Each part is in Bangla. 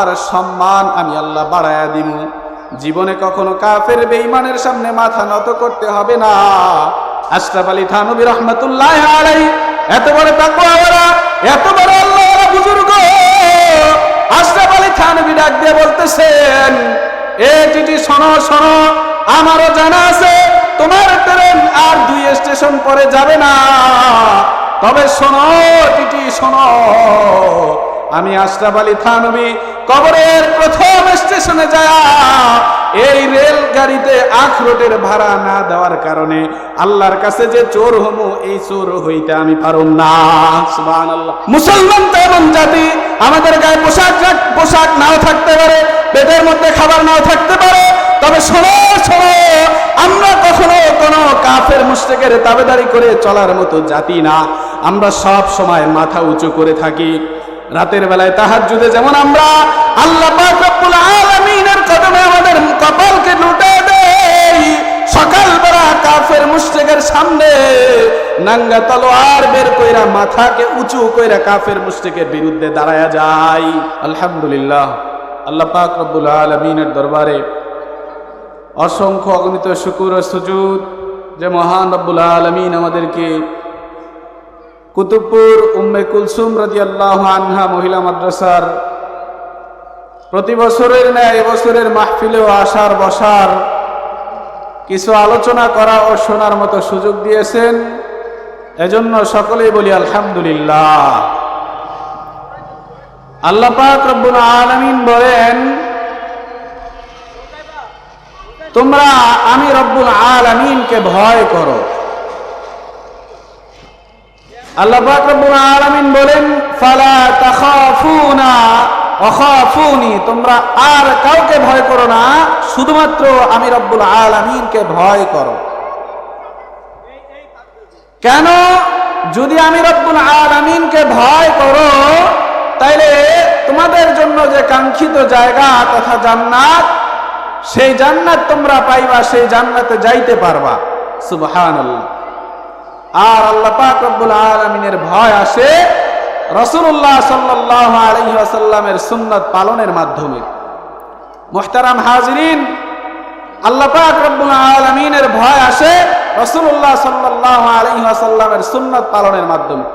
তোমার সম্মান আমি আল্লাহ বাড়ায়া দিব। জীবনে কখনো কাফের বেঈমানের সামনে মাথা নত করতে হবে না। আশরাফ আলী থানবী রহমতুল্লাহ আলাই এত বড় তাকওয়াওয়ালা, এত বড় আল্লাহওয়ালা বুজুর্গ। আশরাফ আলী থানবী ডাক দিয়ে বলতেছেন, এ টিটি শোনো শোনো, আমারও জানা আছে, তোমার ট্রেন আর দুই স্টেশন পরে যাবে না। তবে শোনো টিটি শোনো। আমি আশরাফ আলী থানবী কবরের প্রথম স্টেশনে যায় এই রেল গাড়িতে আখরোটের ভাড়া না দেওয়ার কারণে আল্লাহর কাছে যে চোর হমু, এই চোর হইতে আমি পারুম না। মুসলমান তো এমন জাতি, আমাদের গায়ে পোশাক পোশাক নাও থাকতে পারে পেটের মধ্যে খাবার নাও থাকতে পারে, তবে শোনো শোনো, আমরা কখনো কোনো কাফের, মুশরিকের তাবেদারি করে চলার মতো জাতি না। আমরা সব সময় মাথা উঁচু করে থাকি। রাতের বেলায় তাহার তাহাজ্জুদে যেমন আমরা আল্লাহ পাক রব্বুল আলামিনের কদমে আমাদের কপালকে লুটে দেই। সকালবেলা কাফের মুশরিকের সামনে নাঙ্গা তলোয়ার বের কইরা মাথাকে উঁচু কইরা কাফের মুশরিকের বিরুদ্ধে দাঁড়ায়া যায়। আলহামদুলিল্লাহ, আল্লাহ পাক রব্বুল আলামিনের দরবারে অসংখ্য অগণিত শুকুর ও সুজুদ যে মহান রব্বুল আলমিন আমাদেরকে কুতুবপুর উম্মে কুলসুম রাজি আল্লাহ আনহা মহিলা মাদ্রাসার প্রতি বছরের ন্যায় এবছরের মাহফিলেও আসার বসার কিছু আলোচনা করা ও শোনার মতো সুযোগ দিয়েছেন। এজন্য সকলেই বলি আলহামদুলিল্লাহ। আল্লাহ পাক রব্বুল আলমিন বলেন, তোমরা আমি রব্বুল আলামিনকে ভয় করো। আল্লাহ রব্বুল আলামিন বলেন, ফালা তাখাফুনা ওয়াখাফুনি তোমরা আর কাউকে ভয় করো না, শুধুমাত্র আমি রব্বুল আলামিনকে ভয় করো। কেন? যদি আমি রব্বুল আলামিনকে ভয় করো, তাইলে তোমাদের জন্য যে কাঙ্ক্ষিত জায়গা তথা জান্নাত, সেই জান্নাত তোমরা পাইবা, সেই জান্নাতে যাইতে পারবা। সুবহানাল্লাহ। আর আল্লাহ পাক রব্বুল আলামিনের ভয় আসে আলাইহি ওয়াসাল্লামের সুন্নাত পালনের মাধ্যমে। মুহতারাম হাজিরিন, আল্লাহ পাক রব্বুল ভয় আসে পালনের মাধ্যমে।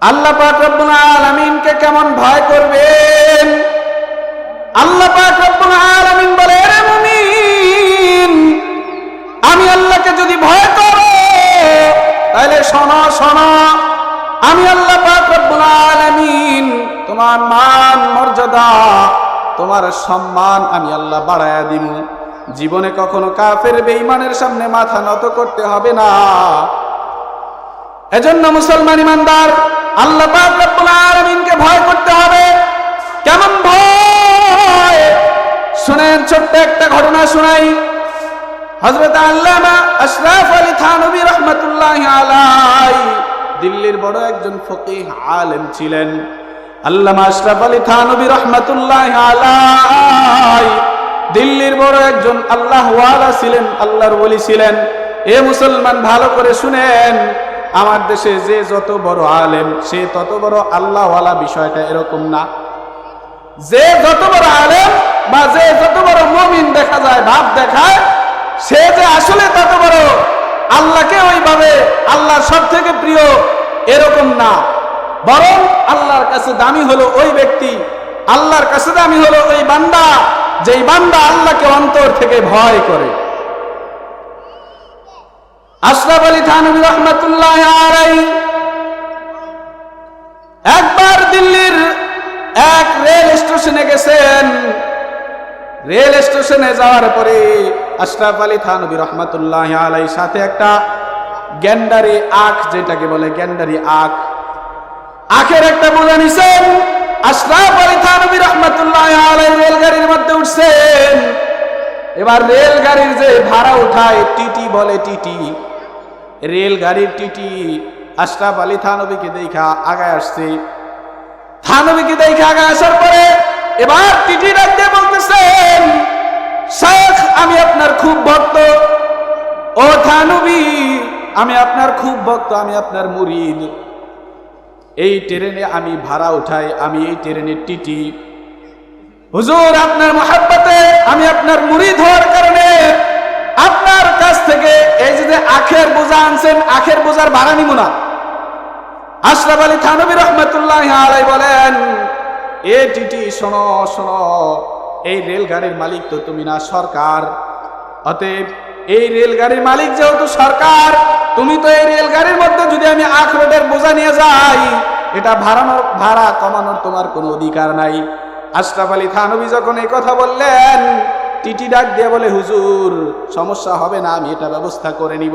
আল্লাহ পাক রব্বুল আলামিনকে কেমন ভয় করবেন? আল্লাহ পাক রব্বুল আলামিন বলে আমি আল্লাহকে যদি ভয় শোনো, আমি আল্লাহ তোমার মান, মর্যাদা, তোমার সম্মান আমি আল্লাহ বাড়ায়া দিব। জীবনে কখনো কাফের বেঈমানের সামনে মাথা নত করতে হবে না। এজন্য মুসলমান ইমানদার, আল্লাহ রব্বুল ভয় করতে হবে। কেমন ভয়? শুনেন, ছোট্ট একটা ঘটনা শুনাই। হযরত আল্লামা আশরাফ আলী থানবী রহমাতুল্লাহ আলাই দিল্লির বড় একজন ফকিহ আলেম ছিলেন। আল্লামা আশরাফ আলী থানবী রহমাতুল্লাহ আলাই দিল্লির বড় একজন আল্লাহ ওয়ালা ছিলেন, আল্লাহর ওলি ছিলেন। এ মুসলমান ভালো করে শুনেন, আমার দেশে যে যত বড় আলেম, সে তত বড় আল্লাহওয়ালা বিষয়টা এরকম না। যে যত বড় আলেম বা যে যত বড় মমিন দেখা যায় ভাব দেখায় সে যে আসলে তত বড়। আল্লাহকে ওইভাবে আল্লাহর সব থেকে প্রিয় এরকম না। বরং আল্লাহর কাছে দামি হলো ওই ব্যক্তি। আল্লাহর কাছে দামি হলো ওই বান্দা, যেই বান্দা আল্লাহকে অন্তর থেকে ভয় করে। আশরাফ আলী থানবী রহমতুল্লাহ একবার দিল্লির এক রেল স্টেশনে গেছেন। রেল স্টেশনে যাওয়ার পরে আশরাফ আলী থানবী রহমতুল্লাহ আলাই সাথে একটা গ্যান্ডারি আখ, যেটাকে বলে গ্যান্ডারি আখ। আখের একটা বোঝা নিছেন, আশরাফ আলী থানবী রহমতুল্লাহ আলাই রেলগাড়ির মধ্যে উঠছেন। এবার রেলগাড়ির যে ভাড়া উঠায়, টিটি বলে টিটি। রেলগাড়ির টিটি আশরাফ আলী থানবীকে দেখা আগায় আসছে। থানবীকে দেখে আগায় আসার পরে এবার টিটি রাখতে বলতেছেন শেখ আমি আপনার খুব ভক্ত। ও থানবী আমি আপনার খুব ভক্ত, আমি আপনার মুরিদ। এই ট্রেনে আমি ভাড়া উঠাই, আমি এই ট্রেনের টিটি। হুজুর, আপনার মহাব্বতে আমি আপনার মুড়িদ হওয়ার কারণে আপনার কাছ থেকে এই যে আখের বোঝা আনছেন, আখের বোঝার ভাড়া নিব না। আশরাফ আলী থানবী রহমতুল্লাহ বলেন, এ টিটি, শোনো শোনো এই রেলগাড়ির মালিক তো তুমি না, সরকার। অতএব এই রেলগাড়ির মালিক যেহেতু সরকার, তুমি তো এই রেলগাড়ির মধ্যে যদি আমি আখরোটের বোঝা নিয়ে যাই, এটা ভাড়ানোর, ভাড়া কমানোর তোমার কোনো অধিকার নাই। আশরাফ আলী থানবী যখন এই কথা বললেন, টিটি ডাক দিয়ে বলে, হুজুর, সমস্যা হবে না, আমি এটা ব্যবস্থা করে নিব।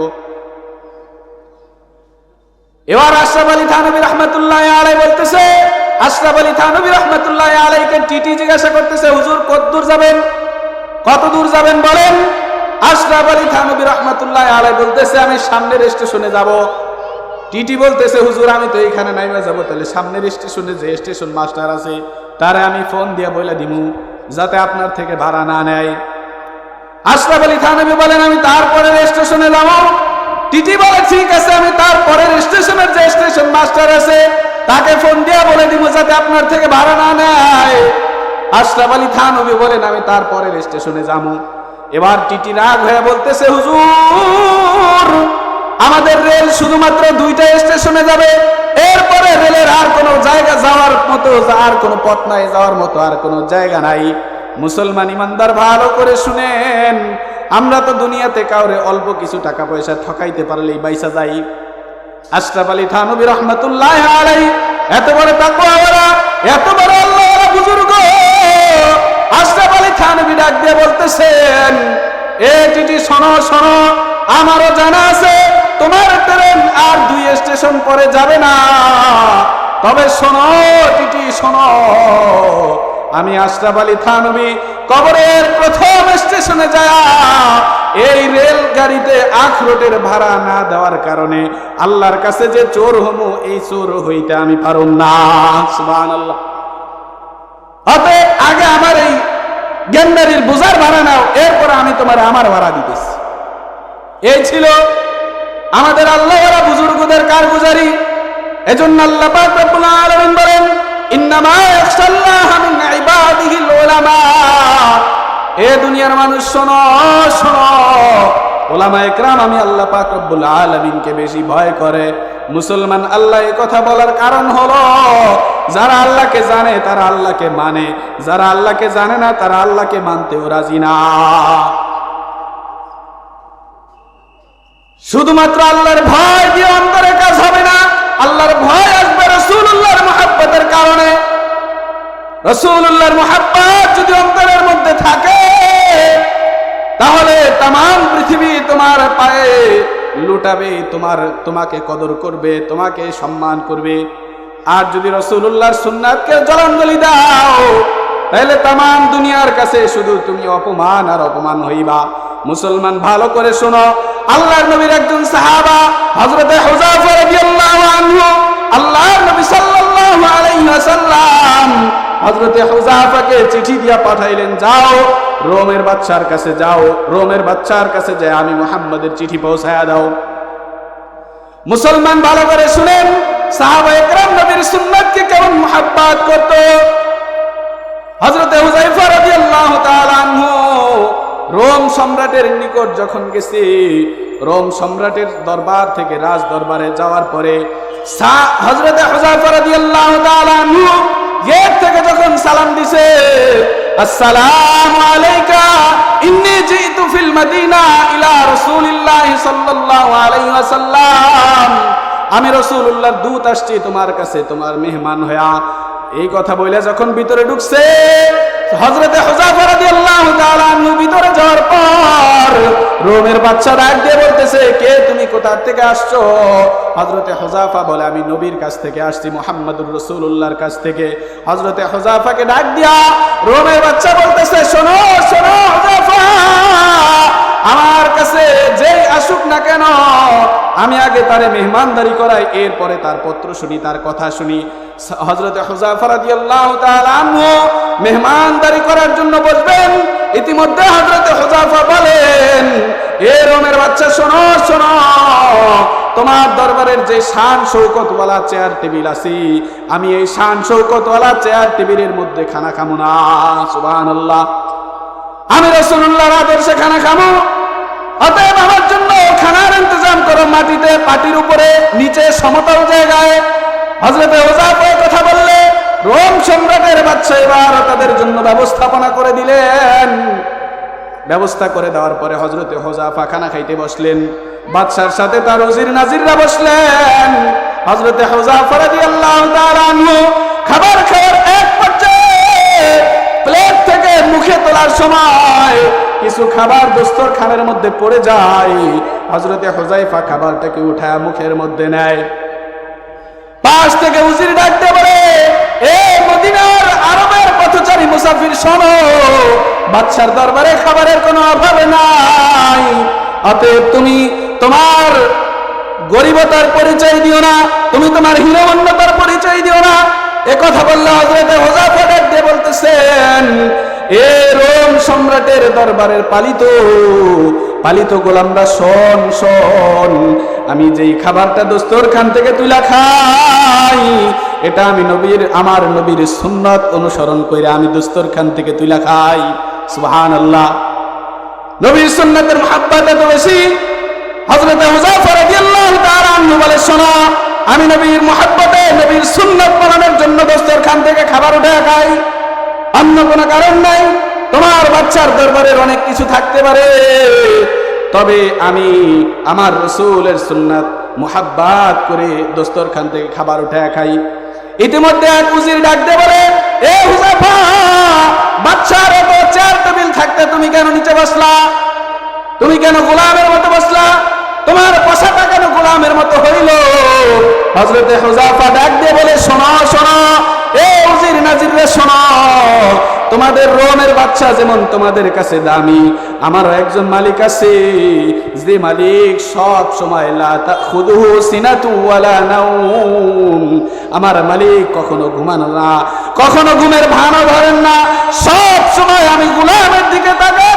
এবার আশরাফ আলী থানবী রহমতুল্লাহ আলাই বলতেছে আশরাফ আলী থানবী রহমতুল্লাহ আলাইকে টিটি জিজ্ঞাসা করতেছে, হুজুর, কত দূর যাবেন? কত দূর যাবেন বলেন? আশরাফ আলী থানবী রহমতুল্লাহ আলাই বলতেছে, আমি সামনের স্টেশনে যাব। টিটি বলতেছে, হুজুর, আমি তো এখানে নাইমা যাব, তাহলে সামনের স্টেশনে যে স্টেশন মাস্টার আছে, তারে আমি ফোন দিয়ে বলে দিমু, যাতে আপনার থেকে ভাড়া না নেয়। আশরাফ আলী থানবী বলেন, আমি তারপরের স্টেশনে যাব। টিটি বলে, ঠিক আছে, আমি তারপরের স্টেশনের যে স্টেশন মাস্টার আছে তাকে ফোন দিয়ে বলে দিব যাতে আপনার থেকে ভাড়া না নেয়। আশরাফ আলী থানবী বলেন, আমি তারপরের স্টেশনে যাব। এবার টিটি রাগ হয়ে বলতেছে, হুজুর, আমাদের রেল শুধুমাত্র দুইটা স্টেশনে যাবে। এরপরে রেলের আর কোনো জায়গা যাওয়ার মতো, আর কোনো পথ নাই, যাওয়ার মতো আর কোনো জায়গা নাই। মুসলমান ইমানদার, ভালো করে শুনেন। আমরা তো দুনিয়াতে কাউরে অল্প কিছু টাকা পয়সা ঠকাইতে পারলেই বাইসা যাই। আশরাফ আলী থানবী রহমতুল্লাহ আলাই এত বড় তাকওয়ালা এত বড় আল্লাহওয়ালা বুজুর্গ। আশরাফ আলী থানবী ডাক দিয়ে বলতেছেন, এ টিটি শোনো শোনো, আমারও জানা আছে, তোমার ট্রেন আর দুই স্টেশন পরে যাবে না। তবে শোনো টিটি শোনো। আমি আশরাফ আলী থানবী কবরের প্রথম স্টেশনে যায় এই রেলগাড়িতে আখরোটের ভাড়া না দেওয়ার কারণে আল্লাহর কাছে যে চোর হমু, এই চোর হইতে আমি পারুম না। অতএব আগে আমার এই গেন্দারির বোঝার ভাড়া নাও, এরপর আমি তোমার আমার ভাড়া দিতেছি। এই ছিল আমাদের আল্লাহরা বুজুর্গদের কারগুজারি। এজন্য আল্লাহ বলেন মিন মুসলমান আল্লাহ কথা বলার কারণ হলো, যারা আল্লাহকে জানে, তারা আল্লাহকে মানে। যারা আল্লাহকে জানে না, তারা আল্লাহকে মানতেও রাজি না। শুধুমাত্র আল্লাহর ভয় দিয়ে অন্তরে কাজ হবে না, আল্লাহর ভয় রসুল্লাহর মহাব্বতের কারণে রসুল্লাহর মহাব্বত যদি অন্তরের মধ্যে থাকে, তাহলে তাম পৃথিবী তোমার পায়ে লুটাবে, তোমার, তোমাকে কদর করবে, তোমাকে সম্মান করবে। আর যদি রসুল্লাহর জলাঞ্জলি দাও, তাহলে তাম দুনিয়ার কাছে শুধু তুমি অপমান আর অপমান হইবা। মুসলমান ভালো করে শোনো, আল্লাহর নবীর একজন সাহাবা হুযায়ফা রাদিয়াল্লাহু আনহু আল্লাহর নবী সাল্লাল্লাহু আলাইহি ওয়াসাল্লাম হযরতে হুযায়ফাকে চিঠি দিয়া পাঠাইলেন, যাও, রোমের বাদশার কাছে যাও, রোমের বাদশার কাছে যায় আমি মুহাম্মাদের চিঠি পৌঁছায়া দাও। মুসলমান ভালো করে শুনেন, সাহাবা একরাম নবীর সুন্নাতকে কেমন মুহাব্বত করত। হযরতে হুযায়ফা রাদিয়াল্লাহু তাআলা আনহু রোম সম্রাটের নিকট যখন গেছি, রোম সম্রাটের দরবার থেকে রাজ দরবারে যাওয়ার পরে আমি রাসূলুল্লাহর দূত আসছি তোমার কাছে, তোমার মেহমান হয়া এই কথা বলে যখন ভিতরে ঢুকছে হজরতে ভিতরে যাওয়ার পর রোমের বাচ্চা ডাক দিয়ে বলতেছে, কে তুমি? কোথা থেকে আসছো? হজরতে হজাফা বলে, আমি নবীর কাছ থেকে আসছি, মুহাম্মদুর রাসূলুল্লাহর কাছ থেকে। হজরতে হুজাফাকে ডাক দিয়া রোমের বাচ্চা বলতেছে, শোনো শোনো হুজাফা আমার কাছে যেই আসুক না কেন, আমি আগে তারে মেহমানদারি করাই, এরপরে তার পত্র শুনি, তার কথা শুনি। হজরত মেহমানদারি করার জন্য বসবেন। ইতিমধ্যে হজরত হুজাফা বলেন এ রোমের বাচ্চা, শোনো শোনো। তোমার দরবারের যে শান শৌকতওয়ালা চেয়ার টেবিল আছে, আমি এই শান শৌকতওয়ালা চেয়ার টেবিলের মধ্যে খানা খামো না, সুবহানাল্লাহ। আমি রসুল্লাহর আদর্শে খানা খামো। অতএব আমার জন্য খানার ইন্তজাম করো মাটিতে, পাটির উপরে, নিচে, সমতল জায়গায়। হজরতে ওজাফে কথা বললে, রোম সম্রাটের বাচ্চা এবার তাদের জন্য ব্যবস্থাপনা করে দিলেন। ব্যবস্থা করে দেওয়ার পরে হজরতে হোজাফা খানা খাইতে বসলেন। বাদশার সাথে তার ওজির নাজিররা বসলেন। হজরতে রাদিয়াল্লাহু তাআলা আনহু খাবার খাওয়ার এক পর্যায়ে প্লেট থেকে মুখে তোলার সময় কিছু খাবার দোস্তর খানের মধ্যে পড়ে যায়। হজরতে হোজাইফা খাবারটাকে উঠায় মুখের মধ্যে নেয়। পাশ থেকে উজির ডাকতে বলে, এ আরবের পথচারী মুসাফির শোনো বাচ্চার দরবারে খাবারের কোনো অভাব নাই। অতএব তুমি তোমার গরিবতার পরিচয় দিও না, তুমি তোমার হীনমন্যতার পরিচয় দিও না। এ বললে হজরতে হোজাফা ডাক বলতেছেন, এ রোম সম্রাটের দরবারের পালিত পালিত গোলামরা শোন শোন আমি যেই খাবারটা দোস্তর খান থেকে তুলা খাই, এটা আমি নবীর, আমার নবীর সুন্নত অনুসরণ করে আমি দোস্তরখান থেকে তুলা খাই। সুবহান আল্লাহ নবীর সুন্নতের মহাব্বত এত বেশি? হযরত হুযায়ফা রাদিয়াল্লাহু তাআলা বলে, শোনো, আমি নবীর মহাব্বতে, নবীর সুন্নত পালনের জন্য দোস্তরখান থেকে খাবার উঠে খাই। অন্য কোনো কারণ নাই। তোমার বাচ্চার দরবারের অনেক কিছু থাকতে পারে। তবে আমি আমার রসুলের সুন্নাত মোহাব্বাত করে দোস্তরখান থেকে খাবার উঠে খাই। ইতিমধ্যে এক উজির ডাক দিয়ে বলে, এ হুজাফা বাচ্চার এত চেয়ার টেবিল থাকতে তুমি কেন নিচে বসলা? তুমি কেন গোলামের মতো বসলা? তোমার পোশাকটা কেন গোলামের মতো হইল? হজরতে হুজাফা ডাক দিয়ে বলে, শোনো শোনো, এ উজির নাজির রে শোনো তোমাদের রোমের বাচ্চা যেমন তোমাদের কাছে দামি, আমারও একজন মালিক আছে, যে মালিক সব সময় লাতা খুদু সিনাতু ওয়ালা নাউম আমার মালিক কখনো ঘুমানো না, কখনো ঘুমের ভানও ধরেন না, সব সময় আমি গোলামের দিকে থাকেন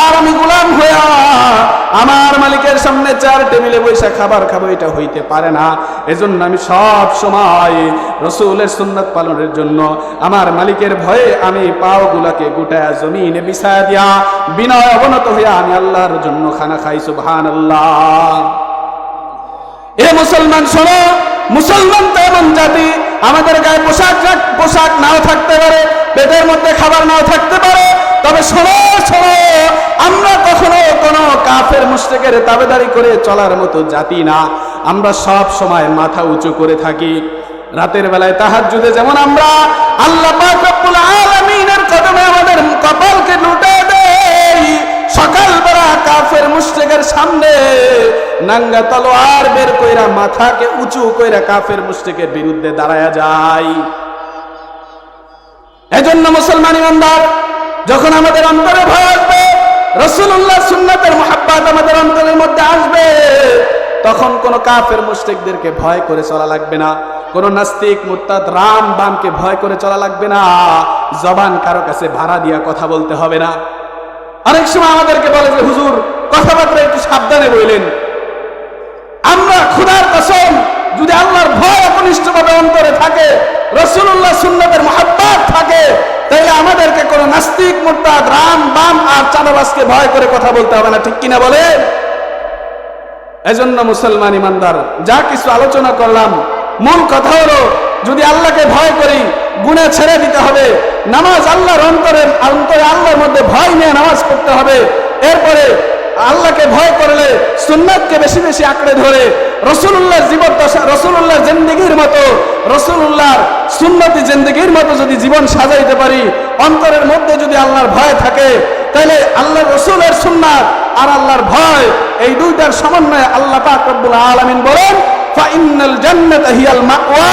আর আমি গোলাম হইয়া আমার মালিকের সামনে চার টেবিলে বসে খাবার খাব, এটা হইতে পারে না। এজন্য আমি সব সময় রসুলের সুন্নত পালনের জন্য আমার মালিকের ভয়ে আমি পাও গুলাকে গুটায় জমিনে বিছায়া দিয়া বিনয় অবনত হইয়া আমি আল্লাহর জন্য খানা খাই সুবহান আল্লাহ এ মুসলমান, শোনো, মুসলমান তো এমন জাতি, আমাদের গায়ে পোশাক পোশাক নাও থাকতে পারে, পেটের মধ্যে খাবার নাও থাকতে পারে তবে শোনো শোনো, আমরা কখনো কোনো কাফের মুশরিকের তাবেদারি করে চলার মতো জাতি না। আমরা সব সময় মাথা উঁচু করে থাকি। রাতের বেলায় তাহাজ্জুদে যেমন আমরা, আল্লাহ পাক রব্বুল আলামিনের কদমে আমাদের কপালকে লুটে দেই। সকালবেলা কাফের মুশরিকের সামনে নাঙ্গা তলোয়ার বের কইরা মাথাকে উঁচু কইরা কাফের মুশরিকের বিরুদ্ধে দাঁড়ায়া যায়। এজন্য মুসলমান ইমানদার যখন আমাদের অন্তরে ভয় আসবে রসুল্লাহ সুন্নাতের মোহাব্বত আমাদের অন্তরের মধ্যে আসবে, তখন কোন কাফের মুশরিকদেরকে ভয় করে চলা লাগবে না, কোন নাস্তিক মুরতাদ রাম বামকে ভয় করে চলা লাগবে না, জবান কারও কাছে ভাড়া দিয়া কথা বলতে হবে না। অনেক সময় আমাদেরকে বলে যে, হুজুর, কথাবার্তা একটু সাবধানে বললেন আমরা খুদার কসম যদি আল্লাহর ভয় একনিষ্ঠভাবে অন্তরে থাকে রসুল্লাহ সুন্নতের মহাব্বাত থাকে, তাইলে আমাদেরকে কোনো নাস্তিক, মুরতাদ, রাম, বাম আর চাঁদাবাসকে ভয় করে কথা বলতে হবে না, ঠিক কিনা বলে? এজন্য মুসলমান ইমানদার, যা কিছু আলোচনা করলাম, মূল কথা হলো, যদি আল্লাহকে ভয় করি, গুণে ছেড়ে দিতে হবে, নামাজ আল্লাহর অন্তরে অন্তরে আল্লাহর মধ্যে ভয় নিয়ে নামাজ পড়তে হবে, এরপরে আল্লাহকে ভয় করলে সুন্নাতকে বেশি বেশি আঁকড়ে ধরে রসুল্লাহর জীবন দশা রসুল্লাহর জিন্দগির মতো রসুল্লাহর সুন্নতি জিন্দগির মতো যদি জীবন সাজাইতে পারি, অন্তরের মধ্যে যদি আল্লাহর ভয় থাকে তাহলে আল্লাহ রসুলের সুন্নাত আর আল্লাহর ভয় এই দুইটার সমন্বয়ে আল্লাহ পাক রব্বুল আলামিন বলেন মাওয়া।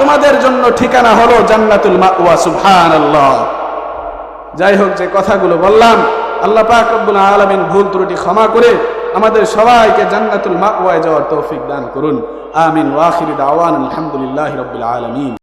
তোমাদের জন্য ঠিকানা হলো জান্নাতুল মাওয়া, সুবহানাল্লাহ। যাই হোক, যে কথাগুলো বললাম আল্লাহ পাক রব্বুল আলামিন ভুল ত্রুটি ক্ষমা করে আমাদের সবাইকে জান্নাতুল মাওয়ায় যাওয়ার তৌফিক দান করুন। আমিন ওয়াখির দাওয়ান আলহামদুলিল্লাহি রাব্বিল আলামিন।